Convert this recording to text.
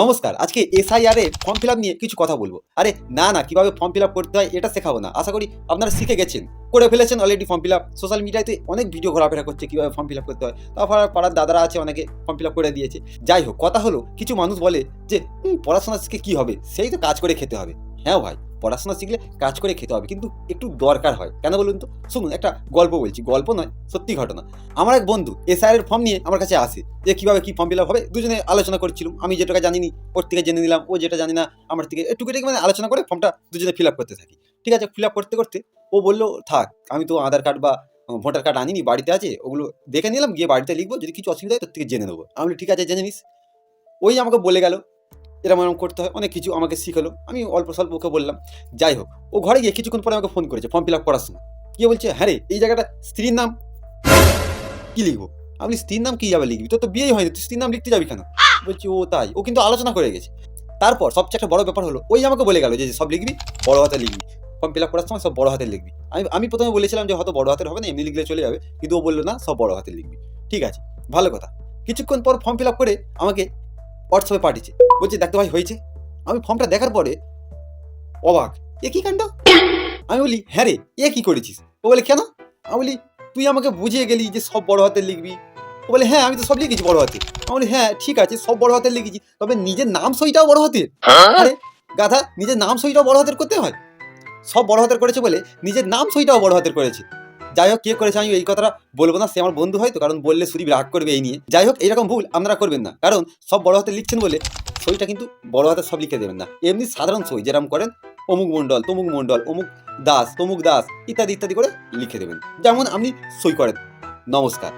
নমস্কার, আজকে এসআইআর এ form fill নিয়ে কিছু কথা বলব। আরে, না না, কীভাবে ফর্ম ফিল করতে হয় এটা শেখাবো না। আশা করি আপনারা শিখে গেছেন, করে ফেলেছেন অলরেডি ফর্ম ফিল সোশ্যাল মিডিয়াতে অনেক ভিডিও ঘোরাফেরা করছে কীভাবে ফর্ম ফিল করতে হয়। তারপর পাড়ার দাদারা আছে, অনেকে ফর্ম ফিল করে দিয়েছে। যাই হোক, কথা হলো, কিছু মানুষ বলে যে পড়াশোনা শিখে কি হবে? সেই তো কাজ করে খেতে হবে। হ্যাঁ ভাই। পড়াশোনা শিখলে কাজ করে খেতে হবে, কিন্তু একটু দরকার হয়। কেন বলুন তো? শুনুন, একটা গল্প বলছি, গল্প নয়, সত্যি ঘটনা। আমার এক বন্ধু এসআইআর এর ফর্ম নিয়ে আমার কাছে আসে, যে কীভাবে কী ফর্ম ফিল হবে, দুজনে আলোচনা করছিলাম। আমি যেটা জানিনি, ওর থেকে জেনে নিলাম, ও যেটা জানি না, আমার থেকে একটুকুটাকে মানে আলোচনা করে ফর্মটা দুজনে ফিল আপ করতে থাকি। ঠিক আছে ফিল আপ করতে করতে ও বলল, থাক, আমি তো আধার কার্ড বা ভোটার কার্ড আনিনি, বাড়িতে আছে, ওগুলো দেখে নিলাম, গিয়ে বাড়িতে লিখব, যদি কিছু অসুবিধা হয় তোর থেকে জেনে নেব। আমি ঠিক আছে, জেনে নিস। ওই আমাকে বলে গেল এরকম এরকম করতে হয়, অনেক কিছু আমাকে শিখালো। আমি অল্প স্বল্প ওকে বললাম, যাই হোক, ও ঘরে গিয়ে কিছুক্ষণ পরে আমাকে ফোন করেছে ফর্ম ফিল আপ করার সময়। গিয়ে বলছে হ্যাঁ রে, এই জায়গাটা স্ত্রীর নাম? কি লিখব? আমি স্ত্রীর নাম কি যাবে লিখবি? তোর তো বিয়েই হয়নি, তুই স্ত্রীর নাম লিখতে যাবি কেন? বলছি, ও তাই, ও কিন্তু আলোচনা করে গেছে। তারপর সবচেয়ে একটা বড় ব্যাপার হলো, ওই আমাকে বলে গেল যে সব লিখবি, বড় হাতে লিখবি ফর্ম ফিল আপ করার সময় সব বড় হাতে লিখবি। আমি আমি প্রথমে বলেছিলাম যে, হয়তো বড় হাতের হবে না, এমনি লিখলে চলে যাবে। কিন্তু ও বলল, না, সব বড় হাতে লিখবি। ঠিক আছে, ভালো কথা। কিছুক্ষণ পর ফর্ম ফিল আপ করে আমাকে হোয়াটসঅ্যাপে পাঠিয়েছে। বলছি দেখতে ভাই হয়েছে। আমি ফর্মটা দেখার পরে অবাক। এ কি কাণ্ড? আমি বলি হ্যাঁ রে এ কি করেছিস? ও বলে কেন? আমি বলি তুই আমাকে বুঝিয়ে গেলি যে সব বড় হাতের লিখবি। ও বলে হ্যাঁ আমি তো সব লিখেছি বড় হাতে। আমি বলি হ্যাঁ ঠিক আছে সব বড় হাতের লিখেছি তবে নিজের নাম সইটাও বড় হাতের। আরে গাধা নিজের নাম সইটাও বড় হাতের করতে হয়? সব বড় হাতের করেছে বলে নিজের নাম সইটাও বড় হাতের করেছে। যাই হোক কে করেছে আমি এই কথাটা বলব না, সে আমার বন্ধু হয় তো কারণ বললে সুদীপ রাগ করবে এই নিয়ে। যাই হোক এইরকম ভুল আপনারা করবেন না, কারণ সব বড় হাতে লিখছেন বলে সইটা কিন্তু বড় হাতে সব লিখে দেবেন না। এমনি সাধারণ সই যেরকম করেন, অমুক মণ্ডল, তমুক মণ্ডল, অমুক দাস, তমুক দাস, ইত্যাদি ইত্যাদি করে লিখে দেবেন। যেমন আপনি সই করেন। নমস্কার।